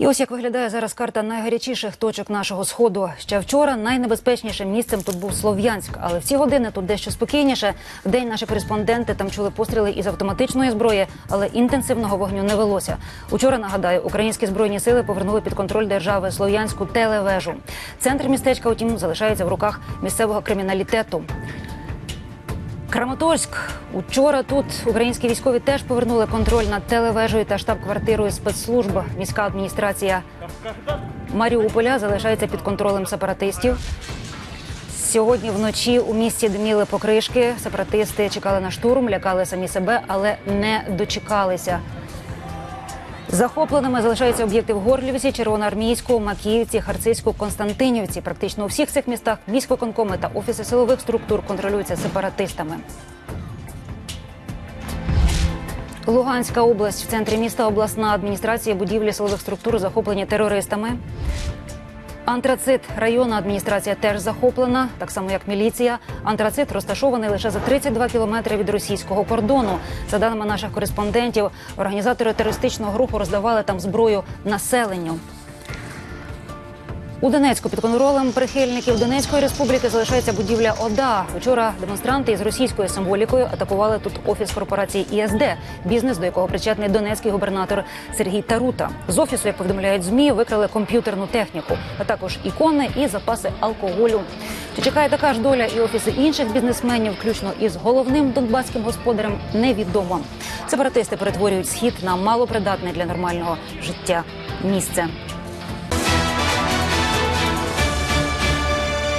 І ось як виглядає зараз карта найгарячіших точок нашого сходу. Ще вчора найнебезпечнішим місцем тут був Слов'янськ, але в ці години тут дещо спокійніше. Вдень наші кореспонденти там чули постріли із автоматичної зброї, але інтенсивного вогню не велося. Учора нагадаю, українські збройні сили повернули під контроль держави Слов'янську телевежу. Центр містечка, утім, залишається в руках місцевого криміналітету. Краматорськ. Учора тут українські військові теж повернули контроль над телевежею та штаб-квартирою спецслужб. Міська адміністрація Маріуполя залишається під контролем сепаратистів. Сьогодні вночі у місті диміли покришки. Сепаратисти чекали на штурм, лякали самі себе, але не дочекалися. Захопленими залишаються об'єкти в Горлівці, Червоноармійську, Макіївці, Харцизьку, Константинівці. Практично у всіх цих містах міськвиконкоми та офіси силових структур контролюються сепаратистами. Луганська область в центрі міста обласна адміністрація будівлі силових структур захоплені терористами. Антрацит районна адміністрація теж захоплена, так само як міліція. Антрацит розташований лише за 32 кілометри від російського кордону. За даними наших кореспондентів, організатори терористичного руху роздавали там зброю населенню. У Донецьку під контролем прихильників Донецької республіки залишається будівля ОДА. Вчора демонстранти із російською символікою атакували тут офіс корпорації ІСД, бізнес до якого причетний донецький губернатор Сергій Тарута. З офісу, як повідомляють змі, викрали комп'ютерну техніку, а також ікони і запаси алкоголю. Чи чекає така ж доля і офіси інших бізнесменів, включно із головним донбаським господарем, невідомо. Сепаратисти перетворюють схід на малопридатне для нормального життя місце.